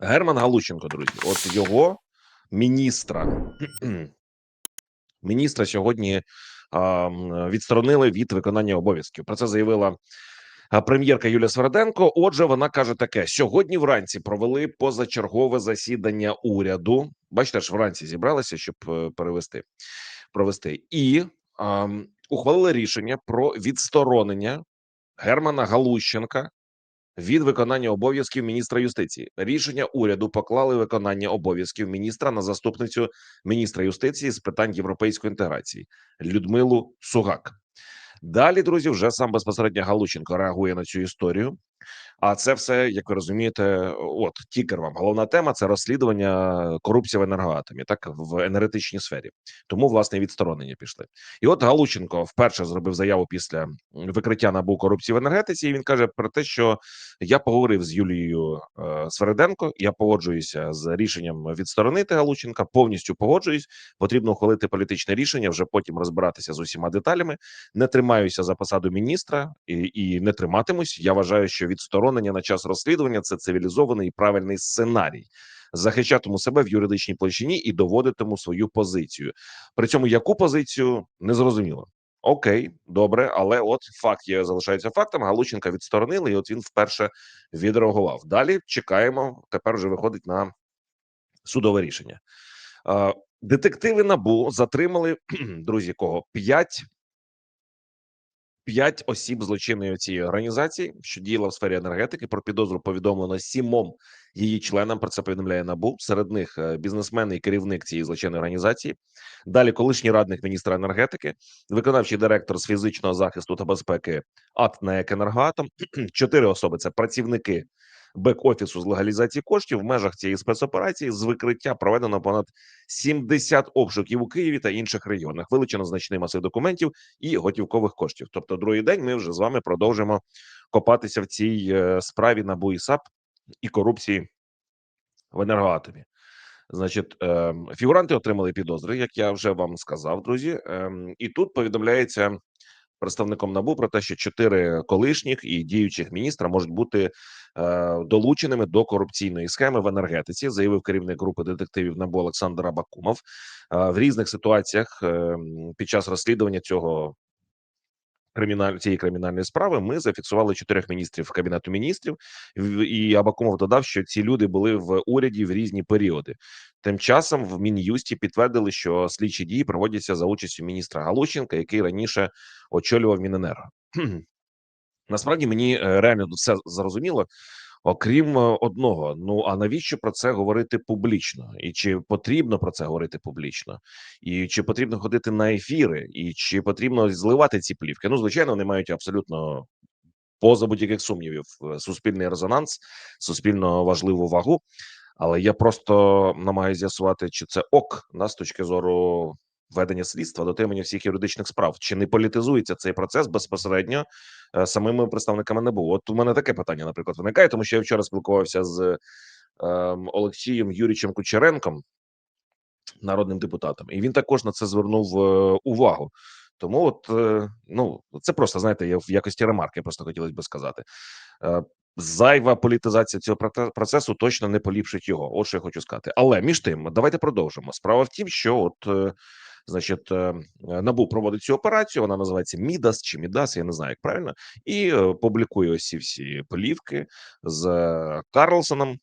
Герман Галущенко, друзі, от його міністра міністра сьогодні а, відсторонили від виконання обов'язків. Про це заявила прем'єрка Юлія Сверденко. Отже, вона каже таке: сьогодні вранці провели позачергове засідання уряду. Бачите, ж вранці зібралися, щоб е, перевести провести, і а, ухвалили рішення про відсторонення Германа Галущенка від виконання обов'язків міністра юстиції. Рішення уряду поклали виконання обов'язків міністра на заступницю міністра юстиції з питань європейської інтеграції Людмилу Сугак. Далі, друзі, вже сам безпосередньо Галученко реагує на цю історію. А це все, як ви розумієте, от тікер вам головна тема це розслідування корупції в енергоатомі, так в енергетичній сфері. Тому власне відсторонення пішли. І от Галученко вперше зробив заяву після викриття набу корупції в енергетиці. І він каже про те, що я поговорив з Юлією е, Свериденко. Я погоджуюся з рішенням відсторонити Галученка. Повністю погоджуюсь. Потрібно ухвалити політичне рішення, вже потім розбиратися з усіма деталями. Не тримаюся за посаду міністра і, і не триматимусь. Я вважаю, що відсторонення на час розслідування це цивілізований і правильний сценарій. Захищатиму себе в юридичній площині і доводитиму свою позицію. При цьому яку позицію не зрозуміло. Окей, добре, але от факт є залишається фактом. Галученка відсторонили, і от він вперше відреагував. Далі чекаємо. Тепер вже виходить на судове рішення. Детективи набу затримали друзі. Кого п'ять П'ять осіб злочинної цієї організації, що діяла в сфері енергетики. Про підозру повідомлено сімом її членам. Про це повідомляє набу. Серед них е, бізнесмен і керівник цієї злочинної організації. Далі колишній радник міністра енергетики, виконавчий директор з фізичного захисту та безпеки АТ на Енергоатом». Чотири особи це працівники бек-офісу з легалізації коштів в межах цієї спецоперації з викриття проведено понад 70 обшуків у Києві та інших регіонах. Вилучено значний масив документів і готівкових коштів. Тобто, другий день ми вже з вами продовжимо копатися в цій е, справі НАБУ і САП і корупції в енергоатомі. Значить, е, фігуранти отримали підозри, як я вже вам сказав, друзі. Е, і тут повідомляється представником набу про те, що чотири колишніх і діючих міністра можуть бути е, долученими до корупційної схеми в енергетиці, заявив керівник групи детективів НАБУ Олександр Абакумов. Е, в різних ситуаціях е, під час розслідування цього криміналь цієї кримінальної справи ми зафіксували чотирьох міністрів кабінету міністрів. І Абакумов додав, що ці люди були в уряді в різні періоди. Тим часом в мін'юсті підтвердили, що слідчі дії проводяться за участю міністра Галущенка, який раніше очолював Міненерго. Насправді мені е, реально все зрозуміло. Окрім е, одного, ну а навіщо про це говорити публічно? І чи потрібно про це говорити публічно? І чи потрібно ходити на ефіри, і чи потрібно зливати ці плівки? Ну, звичайно, вони мають абсолютно поза будь-яких сумнівів е, суспільний резонанс, суспільно важливу вагу. Але я просто намагаюся з'ясувати, чи це ок да, з точки зору ведення слідства, дотримання всіх юридичних справ, чи не політизується цей процес безпосередньо е, самими представниками НАБУ? От у мене таке питання, наприклад, виникає, тому що я вчора спілкувався з е, Олексієм Юрійовичем Кучеренком, народним депутатом, і він також на це звернув е, увагу. Тому, от е, ну це просто знаєте, я в якості ремарки просто хотілося би сказати. Е, Зайва політизація цього процесу точно не поліпшить його. От що я хочу сказати. Але між тим, давайте продовжимо. Справа в тім, що от. Значить, е, набу проводить цю операцію. Вона називається Мідас чи Мідас, я не знаю, як правильно, і е, публікує ось всі плівки з Карлсоном,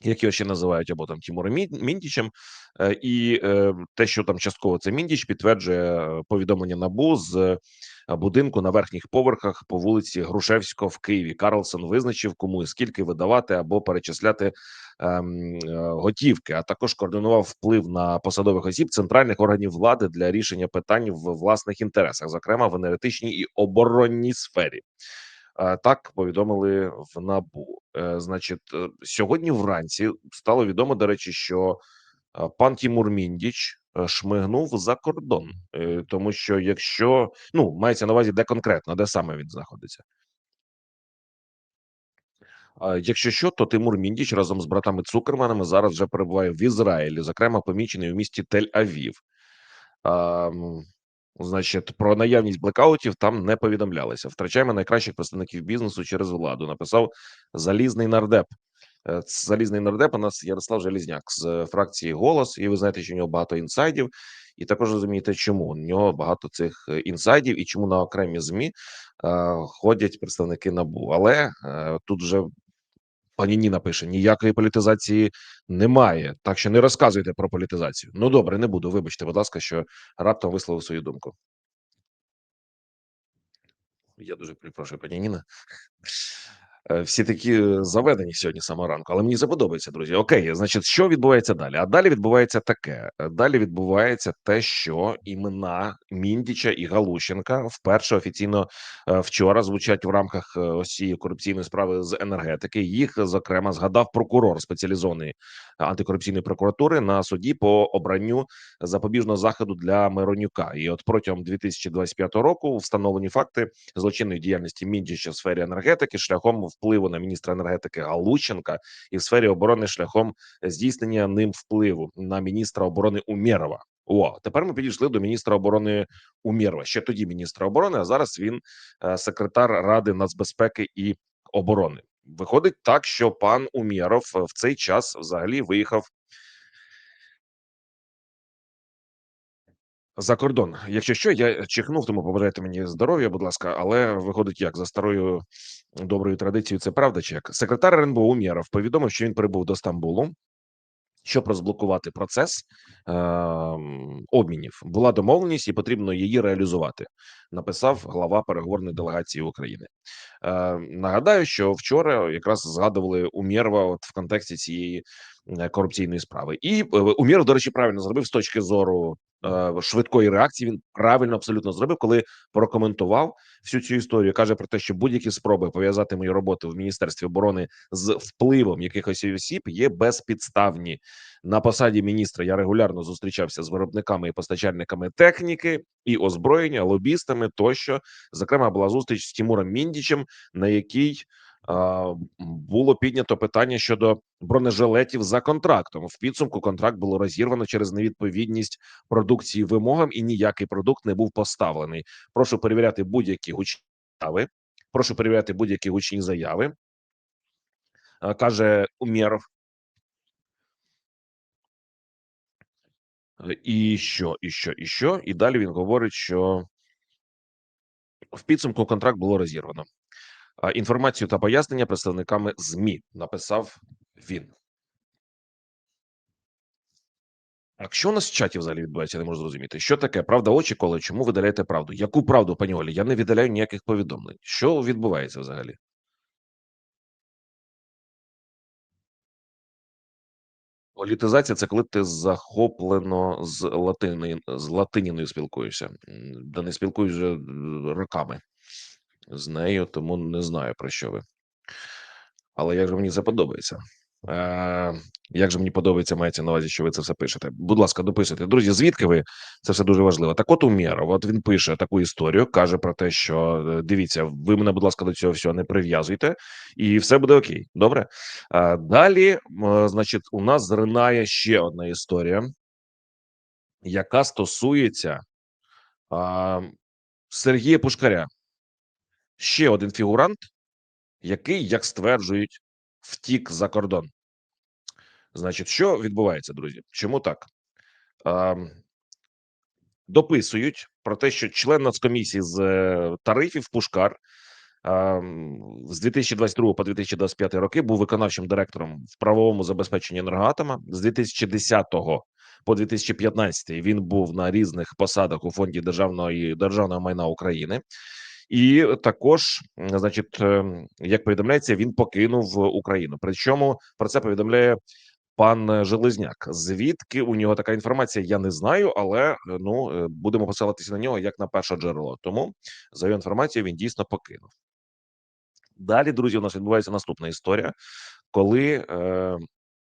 як його ще називають, або там Тімуром Мін- Міндічем, і те, що там частково це Міндіч, підтверджує повідомлення набу з будинку на верхніх поверхах по вулиці Грушевського в Києві. Карлсон визначив, кому і скільки видавати або перечисляти ем, е, готівки, а також координував вплив на посадових осіб центральних органів влади для рішення питань в власних інтересах, зокрема в енергетичній і оборонній сфері. Е, Так повідомили в НАБУ. Е, Значить, е, сьогодні вранці стало відомо, до речі, що е, пан Тімур Міндіч е, шмигнув за кордон, Е, тому що якщо ну мається на увазі, де конкретно, де саме він знаходиться. Якщо що, то Тимур Міндіч разом з братами Цукерманами зараз вже перебуває в Ізраїлі, зокрема помічений у місті Тель-Авів. Значить, про наявність блекаутів там не повідомлялося. Втрачаємо найкращих представників бізнесу через владу. Написав залізний нардеп. Е, залізний нардеп у нас Ярослав Желізняк з фракції Голос, і ви знаєте, що у нього багато інсайдів, і також розумієте, чому у нього багато цих е, інсайдів і чому на окремі змі е, ходять представники набу. Але е, тут вже пані Ніна пише: ніякої політизації немає. Так що не розказуйте про політизацію. Ну добре, не буду. Вибачте, будь ласка, що раптом висловив свою думку. Я дуже перепрошую, пані Ніна. Е, всі такі заведені сьогодні самого ранку, але мені заподобається, друзі. Окей, значить, що відбувається далі? А далі відбувається таке: Е, далі відбувається те, що імена Міндіча і Галущенка вперше офіційно е, вчора звучать в рамках ось цієї корупційної справи з енергетики. Їх зокрема згадав прокурор спеціалізованої антикорупційної прокуратури на суді по обранню запобіжного заходу для Миронюка. І от протягом 2025 року встановлені факти злочинної діяльності Міндіча в сфері енергетики шляхом впливу на міністра енергетики Галущенка і в сфері оборони шляхом здійснення ним впливу на міністра оборони Умєрова. О, тепер ми підійшли до міністра оборони Умєрова. Ще тоді міністра оборони. А зараз він е, секретар ради нацбезпеки і оборони. Виходить так, що пан Умєров в цей час взагалі виїхав за кордон. Якщо що, я чихнув, тому побажайте мені здоров'я, будь ласка, але виходить як за старою доброю традицією, це правда чи як секретар РНБО Умєров повідомив, що він прибув до Стамбулу. Щоб розблокувати процес е, обмінів, була домовленість, і потрібно її реалізувати. Написав глава переговорної делегації України. Е, Нагадаю, що вчора якраз згадували Умєрва от в контексті цієї е, корупційної справи, і е, Умєров, до речі, правильно зробив з точки зору швидкої реакції. Він правильно абсолютно зробив, коли прокоментував всю цю історію. каже про те, що будь-які спроби пов'язати мою роботу в міністерстві оборони з впливом якихось осіб є безпідставні на посаді міністра. Я регулярно зустрічався з виробниками і постачальниками техніки і озброєння, лобістами тощо. Зокрема, була зустріч з Тимуром Міндічем, на якій було піднято питання щодо бронежилетів за контрактом. В підсумку контракт було розірвано через невідповідність продукції вимогам, і ніякий продукт не був поставлений. Прошу перевіряти будь-які гучні заяви. Прошу перевіряти будь-які гучні заяви. Каже Умєров. І що, і що, і що? І далі він говорить, що в підсумку контракт було розірвано. Інформацію та пояснення представниками ЗМІ написав він. А що у нас в чаті взагалі відбувається, я не можу зрозуміти. Що таке правда очі, коли чому видаляєте правду? Яку правду, пані Олі? Я не віддаляю ніяких повідомлень. Що відбувається взагалі? Політизація це коли ти захоплено з латини, з латиніною спілкуєшся, да не спілкуюсь вже роками з нею, тому не знаю про що ви. Але як же мені це подобається? Е, Як же мені подобається, мається на увазі, що ви це все пишете? Будь ласка, дописуйте. Друзі, звідки ви? Це все дуже важливо. Так, от Умєров, от він пише таку історію, каже про те, що е, дивіться, ви мене, будь ласка, до цього всього не прив'язуйте, і все буде окей. Добре. Е, далі, значить, у нас зринає ще одна історія, яка стосується е, Сергія Пушкаря ще один фігурант, який, як стверджують, втік за кордон. Значить, що відбувається, друзі? Чому так? Дописують про те, що член Нацкомісії з е, тарифів Пушкар з 2022 по 2025 роки був виконавчим директором в правовому забезпеченні енергоатома з 2010 по 2015 він був на різних посадах у фонді державної державного майна України. І також, значить, ем, як повідомляється, він покинув Україну. Причому про це повідомляє пан Железняк. Звідки у нього така інформація? Я не знаю, але ну е, будемо посилатися на нього як на перше джерело. Тому за його інформацією він дійсно покинув. Далі, друзі, у нас відбувається наступна історія, коли е,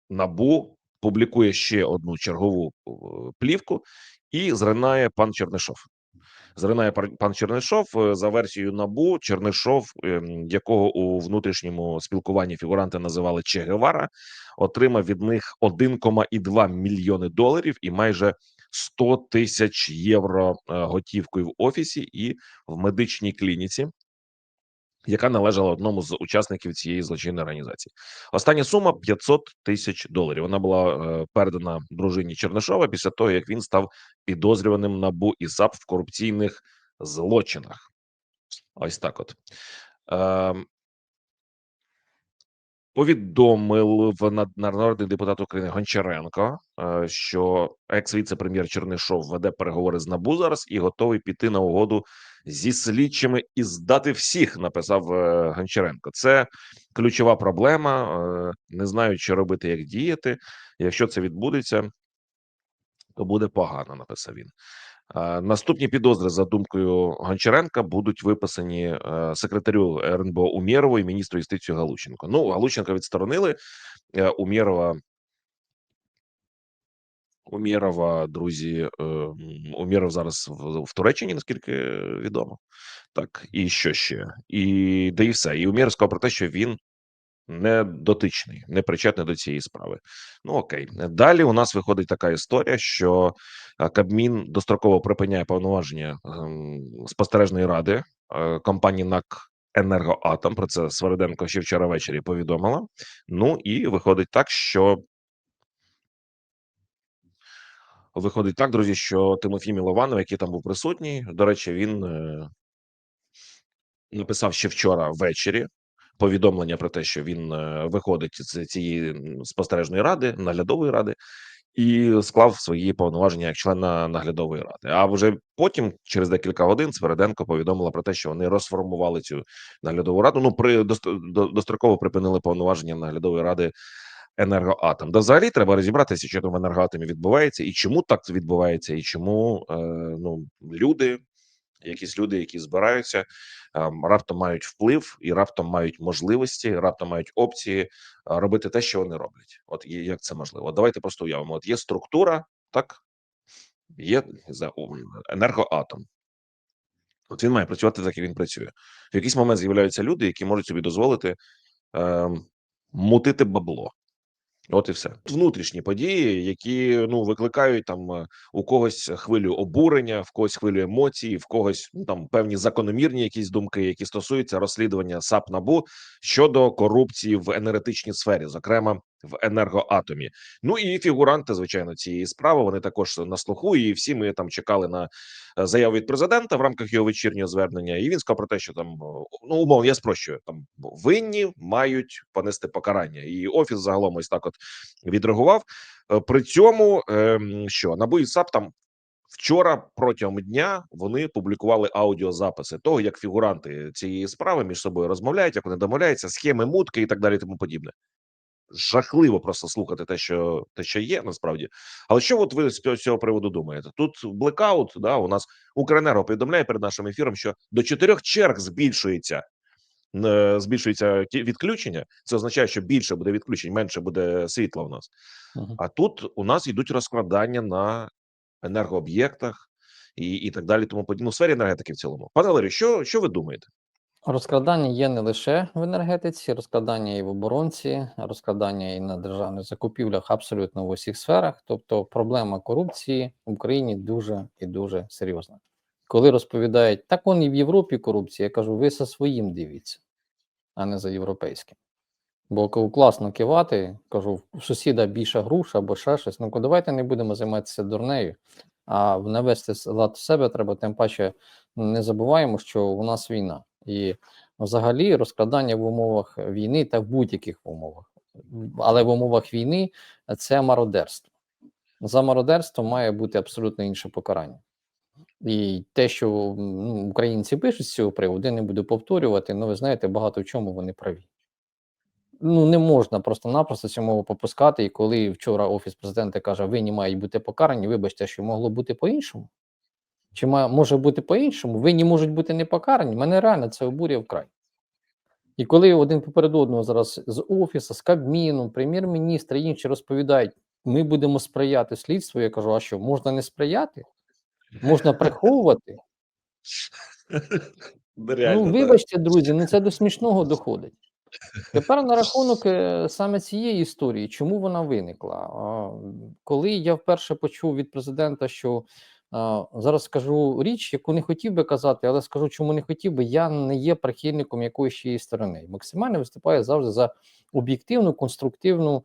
набу публікує ще одну чергову е, плівку і зринає пан Чернишов. Зринає пан Чернишов е, за версією набу Чернишов, ем, якого у внутрішньому спілкуванні фігуранти називали Че Гевара, отримав від них 1,2 мільйони доларів і майже 100 тисяч євро е, готівкою в офісі і в медичній клініці. Яка належала одному з учасників цієї злочинної організації. Остання сума 500 тисяч доларів. Вона була е, передана дружині Чернишова після того, як він став підозрюваним набу і САП в корупційних злочинах. Ось так. От Ем, повідомив народний депутат України Гончаренко, е, що екс-віце-прем'єр Чернишов веде переговори з НАБУ зараз і готовий піти на угоду зі слідчими і здати всіх. Написав е, Гончаренко. Це ключова проблема. е, Не знають, що робити, як діяти. Якщо це відбудеться, то буде погано. Написав він. Е, Наступні підозри за думкою Гончаренка будуть виписані секретарю РНБО Умєрову і міністру юстиції Галущенко. Ну Галущенка відсторонили. Умєрова Умєрова, друзі, е, Умєров зараз в, в Туреччині, наскільки відомо. Так, і що ще? І да і все. І Умєров сказав про те, що він не дотичний, не причетний до цієї справи. Ну окей, далі у нас виходить така історія, що е, Кабмін достроково припиняє повноваження ем, спостережної ради е, компанії НАК Енергоатом. Про це Свириденко ще вчора ввечері повідомила. Ну і виходить так, що виходить так, друзі, що Тимофій Мілованов, який там був присутній, до речі, він е, написав ще вчора ввечері повідомлення про те, що він е, виходить з цієї спостережної ради, наглядової ради, і склав свої повноваження як члена наглядової ради. А вже потім, через декілька годин, Свереденко повідомила про те, що вони розформували цю наглядову раду. Ну при дост- достроково припинили повноваження наглядової ради. Енергоатом. Да, взагалі треба розібратися, що там в енергоатомі відбувається, і чому так відбувається, і чому е, ну люди, якісь люди, які збираються, ем, раптом мають вплив і раптом мають можливості, раптом мають опції е, робити те, що вони роблять. От як це можливо? Давайте просто уявимо. От є структура, так є о, енергоатом. От він має працювати так, як він працює. В якийсь момент з'являються люди, які можуть собі дозволити ем, мутити бабло. От і все. Внутрішні події, які ну викликають там е, у когось хвилю обурення, в когось хвилю емоцій, в когось ну там певні закономірні якісь думки, які стосуються розслідування САП НАБУ щодо корупції в енергетичній сфері, зокрема в енергоатомі. Ну і фігуранти, звичайно, цієї справи вони також на слуху. І всі ми там чекали на е, заяву від президента в рамках його вечірнього звернення. І він сказав про те, що там ну умовно, я спрощую там винні мають понести покарання, і офіс загалом ось так от відреагував. Е, При цьому ем, що НАБУ і САП там вчора протягом дня вони публікували аудіозаписи того, як фігуранти цієї справи між собою розмовляють, як вони домовляються, схеми мутки і так далі, тому подібне. Жахливо просто слухати те, що те, що є насправді. Але що от ви з цього- приводу думаєте? Тут блекаут, да, у нас Укренерго повідомляє перед нашим ефіром, що до чотирьох черг збільшується е, збільшується відключення. Це означає, що більше буде відключень, менше буде світла в нас. Мгм. А тут у нас йдуть розкладання на енергооб'єктах і, і так далі. Тому подібне. Ну, сфері енергетики в цілому. Пане Валерію, що, що ви думаєте? Розкрадання є не лише в енергетиці, розкрадання і в оборонці, розкрадання і на державних закупівлях абсолютно в усіх сферах. Тобто проблема корупції в Україні дуже і дуже серйозна. Коли розповідають, так он і в Європі корупція, я кажу, ви за своїм дивіться, а не за європейським. Бо коли класно кивати, кажу, в сусіда більша груша або ще щось. Ну давайте не будемо займатися дурнею, а навести лад в себе треба. Тим паче не забуваємо, що у нас війна, і взагалі розкрадання в умовах війни та в будь-яких умовах, але в умовах війни це мародерство. За мародерство має бути абсолютно інше покарання. І те, що ну, українці пишуть з цього приводу, я не буду повторювати, але ви знаєте, багато в чому вони праві. Ну, не можна просто-напросто цю мову попускати. І коли вчора офіс президента каже, винні мають бути покарані, вибачте, що могло бути по-іншому. Чи може бути по-іншому? Винні можуть бути не покарані. Мене реально це обурює вкрай. І коли один поперед одного зараз з офісу, з Кабміном, прем'єр-міністр і інші розповідають, ми будемо сприяти слідству, я кажу, а що, можна не сприяти? Можна приховувати? Реально, ну, да. вибачте, друзі, ну це до смішного доходить. Тепер на рахунок е, саме цієї історії, чому вона виникла? Коли я вперше почув від президента, що Зараз скажу річ, яку не хотів би казати, але скажу, чому не хотів би. Я не є прихильником якоїсь чиєї сторони. Максимально виступаю завжди за об'єктивну, конструктивну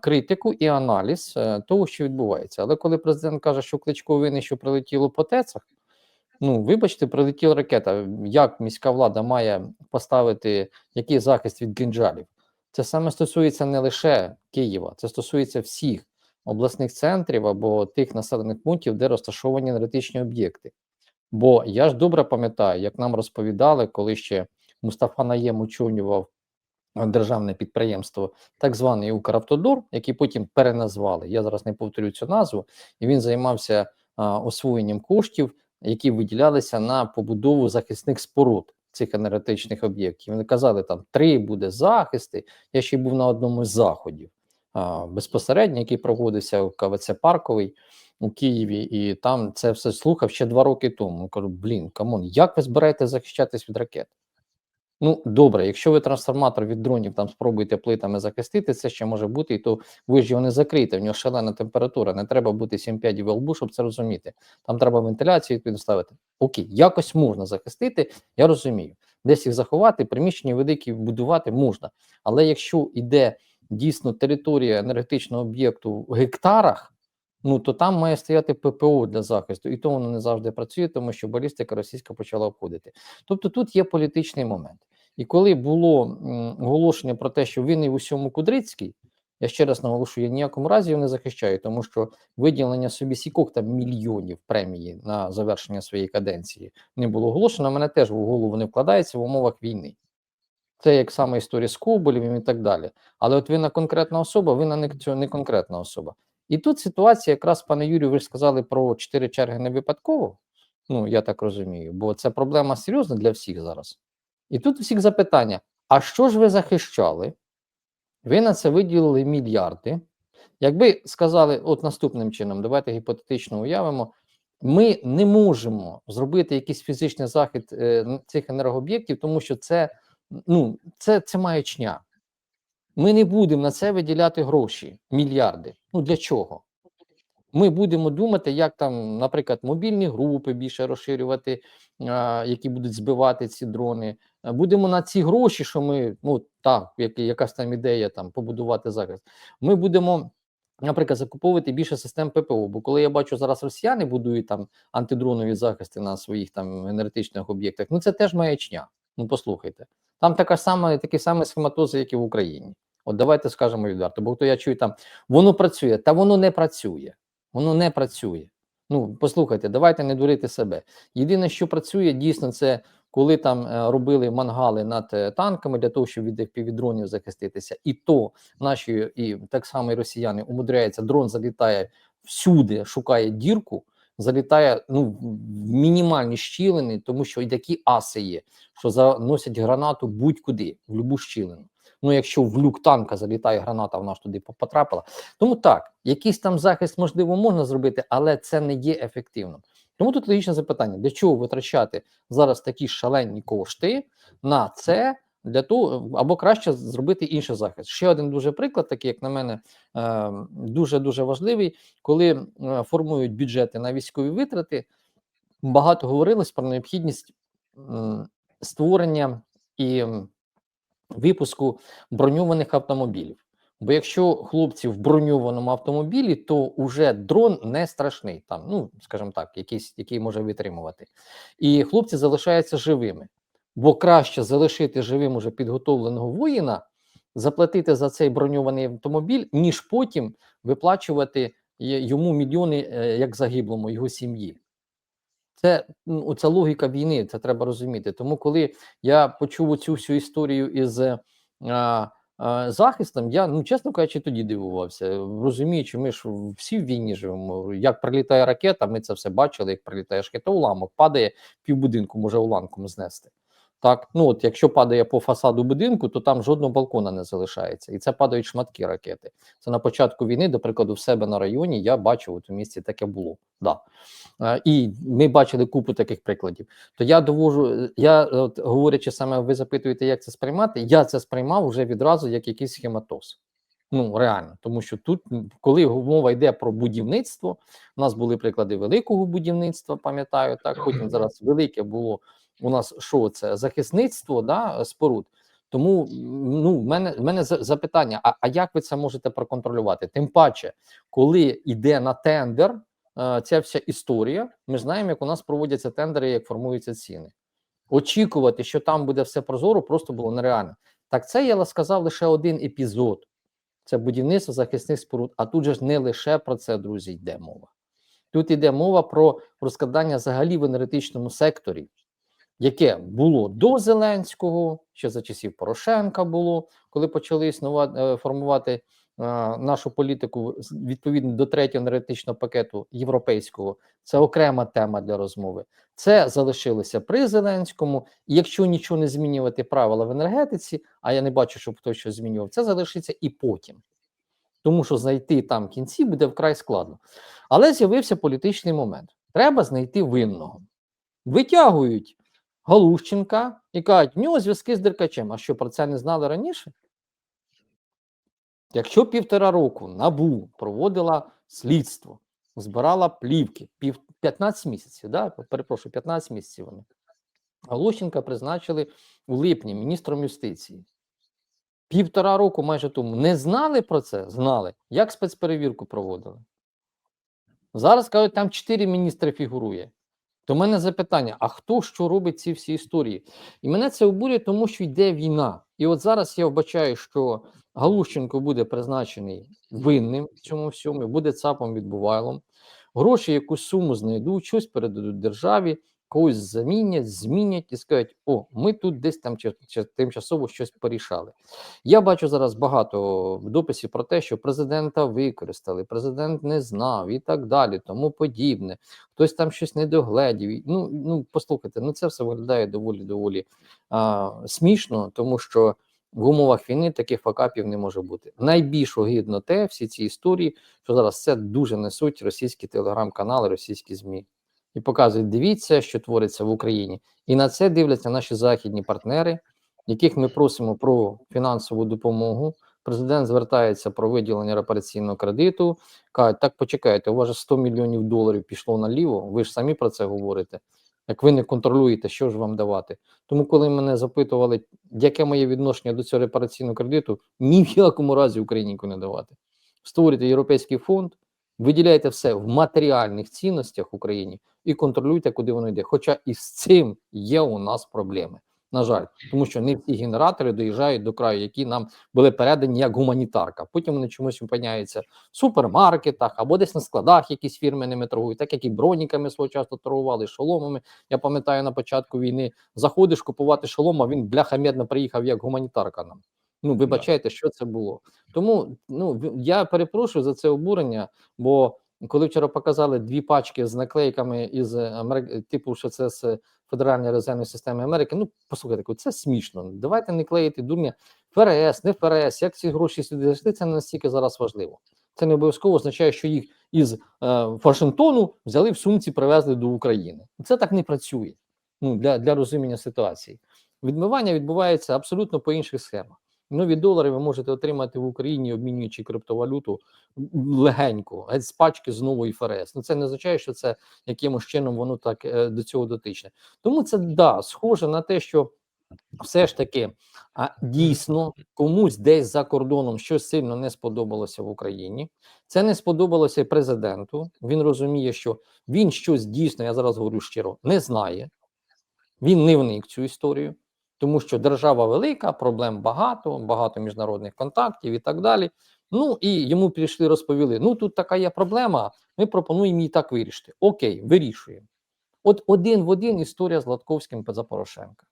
критику і аналіз е, того, що відбувається. Але коли президент каже, що Кличко винний, що прилетіло по ТЕЦах, ну вибачте, прилетіла ракета. Як міська влада має поставити який захист від гінджалів? Це саме стосується не лише Києва, це стосується всіх обласних центрів або тих населених пунктів, де розташовані енергетичні об'єкти. Бо я ж добре пам'ятаю, як нам розповідали, коли ще Мустафа Наєм очолював е, державне підприємство, так званий Укравтодор, який потім переназвали. Я зараз не повторю цю назву, і він займався а, освоєнням коштів, які виділялися на побудову захисних споруд цих енергетичних об'єктів. Вони казали, там три буде захисти. Я ще й був на одному з заходів безпосередньо, який проводився у КВЦ Парковий у Києві, і там це все слухав ще два роки тому. Кажу, блін, камон, як ви збираєте захищатись від ракет? Ну, добре, якщо ви трансформатор від дронів там спробуєте плитами захистити, це ще може бути, і то ви ж його не закриєте, в нього шалена температура, не треба бути 7-5 в лбу, щоб це розуміти. Там треба вентиляцію відповідно ставити. Окей, якось можна захистити, я розумію. Десь їх заховати, приміщення великі будувати можна. Але якщо йде дійсно територія енергетичного об'єкту в гектарах, ну то там має стояти ППО для захисту, і то воно не завжди працює, тому що балістика російська почала обходити. Тобто тут є політичний момент. І коли було оголошення про те, що винний в усьому Кудрицький, я ще раз наголошую, я ніякому разі його не захищаю, тому що виділення собі сікок там мільйонів премії на завершення своєї каденції не було оголошено. Мене теж в голову не вкладається в умовах війни. Це як сама історія з Коболєвим і так далі. Але от винна конкретна особа, винна не, не конкретна особа. І тут ситуація, якраз, пане Юрію, ви ж сказали про чотири черги не випадково. Ну, я так розумію, бо це проблема серйозна для всіх зараз. І тут всіх запитання: а що ж ви захищали? Ви на це виділили мільярди. Якби сказали, от наступним чином, давайте гіпотетично уявимо, ми не можемо зробити якийсь фізичний захід е, цих енергооб'єктів, тому що це, ну, це, це маячня. Ми не будемо на це виділяти гроші, мільярди. Ну для чого? Ми будемо думати, як там, наприклад, мобільні групи більше розширювати, а, які будуть збивати ці дрони. Будемо на ці гроші, що ми, ну так, як, якась там ідея там побудувати захист. Ми будемо, наприклад, закуповувати більше систем ППО. Бо коли я бачу зараз росіяни будують там антидронові захисти на своїх там енергетичних об'єктах, ну це теж маячня. Ну послухайте, там така сама, такі самі схематози, як і в Україні. От давайте скажемо відверто, бо то я чую там, воно працює, та воно не працює. Воно не працює. Ну, послухайте, давайте не дурити себе. Єдине, що працює, дійсно, це коли там е, робили мангали над е, танками для того, щоб від півдронів захиститися, і то наші і так само і росіяни умудряються, дрон залітає всюди, шукає дірку, залітає ну, в мінімальні щілини, тому що і такі аси є, що заносять гранату будь-куди, в любу щілину. Ну, якщо в люк танка залітає граната, вона ж туди потрапила. Тому так, якийсь там захист, можливо, можна зробити, але це не є ефективним. Тому тут логічне запитання: для чого витрачати зараз такі шалені кошти на це? Для того або краще зробити інший захист. Ще один дуже приклад, такий, як на мене, дуже дуже важливий, коли е, формують бюджети на військові витрати. Багато говорилось про необхідність створення і випуску броньованих автомобілів. Бо якщо хлопці в броньованому автомобілі, то вже дрон не страшний, там, ну скажімо так, якийсь, який може витримувати, і хлопці залишаються живими. Бо краще залишити живим уже підготовленого воїна, заплатити за цей броньований автомобіль, ніж потім виплачувати йому мільйони е, як загиблому його сім'ї. Це ну, це логіка війни, це треба розуміти. Тому, коли я почув цю всю історію із а, а, захистом, я ну чесно кажучи, тоді дивувався. Розуміючи, ми ж всі в війні живемо. Як прилітає ракета, ми це все бачили. Як прилітає шкета, уламок падає півбудинку, може уламком знести. Так, ну от якщо падає по фасаду будинку, то там жодного балкона не залишається, і це падають шматки ракети. Це на початку війни, до прикладу, в себе на районі я бачив у тому місці таке було. Да. Е, І ми бачили купу таких прикладів. То я довожу, я от говорячи саме, ви запитуєте, як це сприймати. Я це сприймав вже відразу як якийсь схематоз. Ну реально, тому що тут, коли мова йде про будівництво, у нас були приклади великого будівництва, пам'ятаю, так потім зараз велике було у нас що це захисництво да, споруд. Тому ну, в мене, в мене запитання: а, а як ви це можете проконтролювати? Тим паче, коли йде на тендер е, ця вся історія, ми знаємо, як у нас проводяться тендери, як формуються ціни. Очікувати, що там буде все прозоро, просто було нереально. Так це я сказав лише один епізод. Це будівництво захисних споруд. А тут же ж не лише про це, друзі, йде мова. Тут йде мова про розкладання взагалі в енергетичному секторі, яке було до Зеленського, ще за часів Порошенка було, коли почали існувати е, формувати е, нашу політику відповідно до третього енергетичного пакету європейського. Це окрема тема для розмови. Це залишилося при Зеленському. І якщо нічого не змінювати правила в енергетиці, а я не бачу, щоб хтось щось змінював, це залишиться і потім. Тому що знайти там кінці буде вкрай складно. Але з'явився політичний момент. Треба знайти винного. Витягують Галущенка і кажуть, в нього зв'язки з Деркачем. А що про це не знали раніше? Якщо півтора року НАБУ проводила слідство, збирала плівки, пів, 15 місяців, да? перепрошую, 15 місяців вони. Галущенка призначили у липні міністром юстиції. Півтора року майже тому не знали про це? Знали. Як спецперевірку проводили? Зараз кажуть, там чотири міністри фігурує. То в мене запитання: а хто що робить ці всі історії? І мене це обурює, тому що йде війна. І от зараз я вбачаю, що Галущенко буде призначений винним в цьому всьому, буде цапом відбувайлом. Гроші якусь суму знайдуть, щось передадуть державі, когось замінять, змінять і скажуть: о, ми тут десь там тимчасово щось порішали. Я бачу зараз багато дописів про те, що президента використали, президент не знав і так далі, тому подібне. Хтось там щось не догледів. Ну, ну послухайте, ну це все виглядає доволі доволі а, смішно, тому що в умовах війни таких факапів не може бути. Найбільш огидно те, всі ці історії, що зараз це дуже несуть російські телеграм-канали, російські ЗМІ. І показують, дивіться, що твориться в Україні. І на це дивляться наші західні партнери, яких ми просимо про фінансову допомогу. Президент звертається про виділення репараційного кредиту. Кажуть, так почекайте, у вас же 100 мільйонів доларів пішло наліво. Ви ж самі про це говорите. Як ви не контролюєте, що ж вам давати? Тому, коли мене запитували, яке моє відношення до цього репараційного кредиту, ні в якому разі Україні не давати. Створюйте європейський фонд, виділяйте все в матеріальних цінностях Україні і контролюйте, куди воно йде. Хоча і з цим є у нас проблеми. На жаль, тому що не всі генератори доїжджають до краю, які нам були передані як гуманітарка. Потім вони чомусь опиняються в супермаркетах або десь на складах, якісь фірми ними торгують, так як і броніками свого часу торгували, шоломами. Я пам'ятаю на початку війни заходиш купувати шолом, а він бляха медно приїхав як гуманітарка нам. Ну, вибачайте, що це було. Тому ну я перепрошую за це обурення, бо коли вчора показали дві пачки з наклейками із Америки, типу, що це з Федеральної резервної системи Америки. Ну, послухайте, це смішно. Давайте не клеїти дурня ФРС, не ФРС, як ці гроші сюди зайшли, це не настільки зараз важливо. Це не обов'язково означає, що їх із е, Вашингтону взяли в сумці, привезли до України. Це так не працює. Ну для, для розуміння ситуації. Відмивання відбувається абсолютно по інших схемах. Нові долари ви можете отримати в Україні, обмінюючи криптовалюту легенько, геть з пачки з ФРС. Ну це не означає, що це якимось чином воно так е, до цього дотичне. Тому це да, схоже на те, що все ж таки а, дійсно комусь десь за кордоном щось сильно не сподобалося в Україні. Це не сподобалося президенту. Він розуміє, що він щось дійсно, я зараз говорю щиро, не знає. Він не вник цю історію, тому що держава велика, проблем багато, багато міжнародних контактів і так далі. Ну і йому прийшли, розповіли: ну тут така є проблема, ми пропонуємо її так вирішити. Окей, вирішуємо. От один в один історія з Латковським за Порошенка.